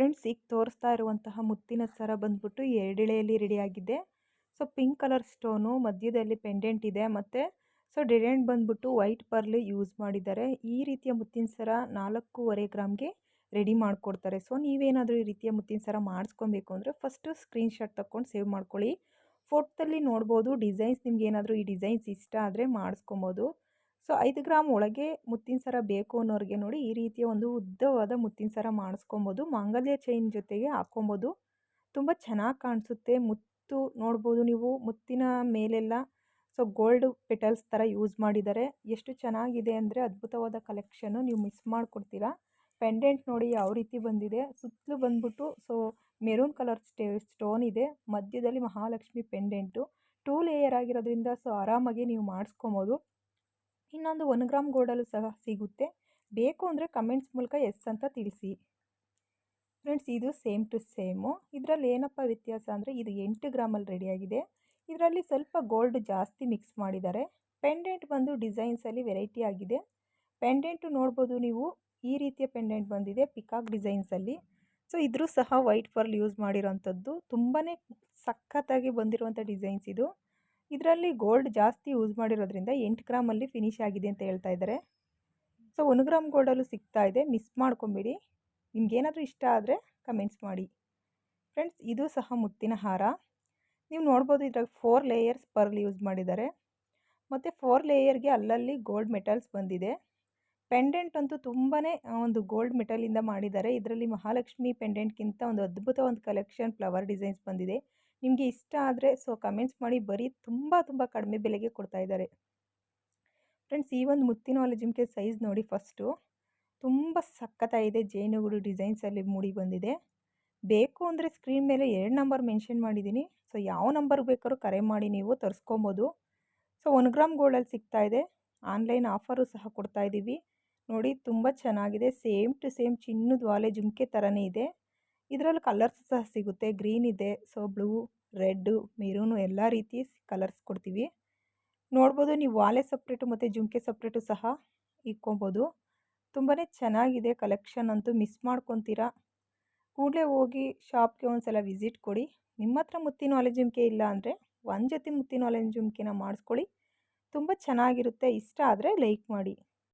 Friends, ಈಗ ತೋರಿಸ್ತಾ ಇರುವಂತಹ ಮುತ್ತಿನ ಸರ ಬಂದ್ಬಿಟ್ಟು ಎರಡೆಳೆಯಲ್ಲಿ ರೆಡಿಯಾಗಿದೆ ಸೊ ಪಿಂಕ್ ಕಲರ್ ಸ್ಟೋನು ಮಧ್ಯದಲ್ಲಿ ಪೆಂಡೆಂಟ್ ಇದೆ. ಮತ್ತು ಸೊ ಡಿಸೈನ್ ಬಂದ್ಬಿಟ್ಟು ವೈಟ್ ಪರ್ಲ್ ಯೂಸ್ ಮಾಡಿದ್ದಾರೆ. ಈ ರೀತಿಯ ಮುತ್ತಿನ ಸರ ನಾಲ್ಕೂವರೆ ಗ್ರಾಮ್ಗೆ ರೆಡಿ ಮಾಡಿಕೊಡ್ತಾರೆ. ಸೊ ನೀವೇನಾದರೂ ಈ ರೀತಿಯ ಮುತ್ತಿನ ಸರ ಮಾಡಿಸ್ಕೊಬೇಕು ಅಂದರೆ ಫಸ್ಟು ಸ್ಕ್ರೀನ್ಶಾಟ್ ತಗೊಂಡು ಸೇವ್ ಮಾಡ್ಕೊಳ್ಳಿ. ಫೋಟೋದಲ್ಲಿ ನೋಡ್ಬೋದು ಡಿಸೈನ್ಸ್ ನಿಮ್ಗೆ ಏನಾದರೂ ಈ ಡಿಸೈನ್ಸ್ ಇಷ್ಟ ಆದರೆ ಮಾಡಿಸ್ಕೊಬೋದು. ಸೊ, ಐದು ಗ್ರಾಮ್ ಒಳಗೆ ಮುತ್ತಿನ ಸರ ಬೇಕು ಅನ್ನೋರಿಗೆ ನೋಡಿ ಈ ರೀತಿಯ ಒಂದು ಉದ್ದವಾದ ಮುತ್ತಿನ ಸರ ಮಾಡಿಸ್ಕೊಬೋದು. ಮಾಂಗಲ್ಯ ಚೈನ್ ಜೊತೆಗೆ ಹಾಕ್ಕೊಬೋದು. ತುಂಬ ಚೆನ್ನಾಗಿ ಕಾಣಿಸುತ್ತೆ. ಮುತ್ತು ನೋಡ್ಬೋದು ನೀವು. ಮುತ್ತಿನ ಮೇಲೆಲ್ಲ ಸೊ ಗೋಲ್ಡ್ ಪೆಟಲ್ಸ್ ಥರ ಯೂಸ್ ಮಾಡಿದ್ದಾರೆ. ಎಷ್ಟು ಚೆನ್ನಾಗಿದೆ ಅಂದರೆ ಅದ್ಭುತವಾದ ಕಲೆಕ್ಷನ್ನು ನೀವು ಮಿಸ್ ಮಾಡಿಕೊಡ್ತೀರಾ. ಪೆಂಡೆಂಟ್ ನೋಡಿ ಯಾವ ರೀತಿ ಬಂದಿದೆ. ಸುತ್ತಲೂ ಬಂದ್ಬಿಟ್ಟು so maroon colour stay stone ಇದೆ. ಮಧ್ಯದಲ್ಲಿ ಮಹಾಲಕ್ಷ್ಮಿ ಪೆಂಡೆಂಟು ಟೂ ಲೇಯರ್ ಆಗಿರೋದ್ರಿಂದ ಸೊ, ಆರಾಮಾಗಿ ನೀವು ಮಾಡಿಸ್ಕೊಬೋದು. ಇನ್ನೊಂದು ಒನ್ ಗ್ರಾಮ್ ಗೋಲ್ಡಲ್ಲೂ ಸಹ ಸಿಗುತ್ತೆ. ಬೇಕು ಅಂದರೆ ಕಮೆಂಟ್ಸ್ ಮೂಲಕ ಎಸ್ ಅಂತ ತಿಳಿಸಿ. ಫ್ರೆಂಡ್ಸ್ ಇದು ಸೇಮ್ ಟು ಸೇಮು ಇದರಲ್ಲಿ ಏನಪ್ಪ ವ್ಯತ್ಯಾಸ ಅಂದರೆ ಇದು ಎಂಟು ಗ್ರಾಮಲ್ಲಿ ರೆಡಿಯಾಗಿದೆ ಇದರಲ್ಲಿ ಸ್ವಲ್ಪ ಗೋಲ್ಡ್ ಜಾಸ್ತಿ ಮಿಕ್ಸ್ ಮಾಡಿದ್ದಾರೆ. ಪೆಂಡೆಂಟ್ ಬಂದು ಡಿಸೈನ್ಸಲ್ಲಿ ವೆರೈಟಿ ಆಗಿದೆ. ಪೆಂಡೆಂಟು ನೋಡ್ಬೋದು ನೀವು, ಈ ರೀತಿಯ ಪೆಂಡೆಂಟ್ ಬಂದಿದೆ ಪಿಕಾಕ್ ಡಿಸೈನ್ಸಲ್ಲಿ ಸೊ ಇದ್ರೂ ಸಹ ವೈಟ್ ಪರ್ಲ್ ಯೂಸ್ ಮಾಡಿರೋಂಥದ್ದು. ತುಂಬಾ ಸಖತ್ತಾಗಿ ಬಂದಿರುವಂಥ ಡಿಸೈನ್ಸ್ ಇದು. ಇದರಲ್ಲಿ ಗೋಲ್ಡ್ ಜಾಸ್ತಿ ಯೂಸ್ ಮಾಡಿರೋದ್ರಿಂದ ಎಂಟು ಗ್ರಾಮಲ್ಲಿ ಫಿನಿಶ್ ಆಗಿದೆ ಅಂತ ಹೇಳ್ತಾ ಇದ್ದಾರೆ ಸೊ ಒಂದು ಗ್ರಾಮ್ ಗೋಲ್ಡಲ್ಲೂ ಸಿಗ್ತಾ ಇದೆ. ಮಿಸ್ ಮಾಡ್ಕೊಂಬಿಡಿ. ನಿಮ್ಗೇನಾದರೂ ಇಷ್ಟ ಆದರೆ ಕಮೆಂಟ್ಸ್ ಮಾಡಿ. ಫ್ರೆಂಡ್ಸ್ ಇದು ಸಹ ಮುತ್ತಿನ ಹಾರ. ನೀವು ನೋಡ್ಬೋದು ಇದ್ರಾಗ ಫೋರ್ ಲೇಯರ್ಸ್ ಪರ್ಲ್ ಯೂಸ್ ಮಾಡಿದ್ದಾರೆ. ಮತ್ತು ಫೋರ್ ಲೇಯರ್ಗೆ ಅಲ್ಲಲ್ಲಿ ಗೋಲ್ಡ್ ಮೆಟಲ್ಸ್ ಬಂದಿದೆ. ಪೆಂಡೆಂಟ್ ಅಂತೂ ತುಂಬಾ ಒಂದು ಗೋಲ್ಡ್ ಮೆಟಲಿಂದ ಮಾಡಿದ್ದಾರೆ. ಇದರಲ್ಲಿ ಮಹಾಲಕ್ಷ್ಮಿ ಪೆಂಡೆಂಟ್ಗಿಂತ ಒಂದು ಅದ್ಭುತ ಒಂದು ಕಲೆಕ್ಷನ್ ಫ್ಲವರ್ ಡಿಸೈನ್ಸ್ ಬಂದಿದೆ. ನಿಮಗೆ ಇಷ್ಟ ಆದರೆ ಸೊ ಕಮೆಂಟ್ಸ್ ಮಾಡಿ ಬರೀ ತುಂಬ ತುಂಬ ಕಡಿಮೆ ಬೆಲೆಗೆ ಕೊಡ್ತಾ ಇದ್ದಾರೆ. ಫ್ರೆಂಡ್ಸ್, ಈ ಒಂದು ಮುತ್ತಿನ ಒಲೆ ಜುಮ್ಕೆ ಸೈಜ್ ನೋಡಿ ಫಸ್ಟು ತುಂಬ ಸಖತ್ತಾಗಿದೆ, ಜೇನುಗುಡು ಡಿಸೈನ್ಸಲ್ಲಿ ಮೂಡಿ ಬಂದಿದೆ. ಬೇಕು ಅಂದರೆ ಸ್ಕ್ರೀನ್ ಮೇಲೆ ಎರಡು ನಂಬರ್ ಮೆನ್ಷನ್ ಮಾಡಿದ್ದೀನಿ. ಸೊ ಯಾವ ನಂಬರ್ ಬೇಕಾದ್ರೂ ಕರೆ ಮಾಡಿ ನೀವು ತರಿಸ್ಕೊಬೋದು. ಸೊ ಒನ್ ಗ್ರಾಮ್ ಗೋಲ್ಡಲ್ಲಿ ಸಿಗ್ತಾ ಇದೆ. ಆನ್ಲೈನ್ ಆಫರು ಸಹ ಕೊಡ್ತಾ ಇದ್ದೀವಿ ನೋಡಿ ತುಂಬ ಚೆನ್ನಾಗಿದೆ. ಸೇಮ್ ಟು ಸೇಮ್ ಚಿನ್ನದ ವಾಲೆ ಜುಮ್ಕೆ ಥರನೇ ಇದೆ. ಇದರಲ್ಲಿ ಕಲರ್ಸ್ ಸಹ ಸಿಗುತ್ತೆ. ಗ್ರೀನ್ ಇದೆ ಸೊ ಬ್ಲೂ ರೆಡ್ಡು ಮೆರೂನು ಎಲ್ಲ ರೀತಿ ಕಲರ್ಸ್ ಕೊಡ್ತೀವಿ. ನೋಡ್ಬೋದು ನೀವು ವಾಲೆ ಸಪ್ರೇಟು ಮತ್ತು ಜುಮ್ಕೆ ಸಪ್ರೇಟು ಸಹ ಇಕ್ಕೊಬೋದು. ತುಂಬಾ ಚೆನ್ನಾಗಿದೆ ಕಲೆಕ್ಷನ್ ಅಂತೂ ಮಿಸ್ ಮಾಡ್ಕೊತೀರಾ? ಕೂಡಲೇ ಹೋಗಿ ಶಾಪ್ಗೆ ಒಂದು ಸಲ ವಿಸಿಟ್ ಕೊಡಿ. ನಿಮ್ಮ ಹತ್ರ ಮುತ್ತಿನ ಹೊಲೆ ಜುಮ್ಕೆ ಇಲ್ಲ ಅಂದರೆ ಒಂದು ಜೊತೆ ಮುತ್ತಿನ ಹೊಲೆ ಜುಮ್ಕೆನ ಮಾಡಿಸ್ಕೊಳ್ಳಿ. ತುಂಬ ಚೆನ್ನಾಗಿರುತ್ತೆ. ಇಷ್ಟ ಆದರೆ ಲೈಕ್ ಮಾಡಿ.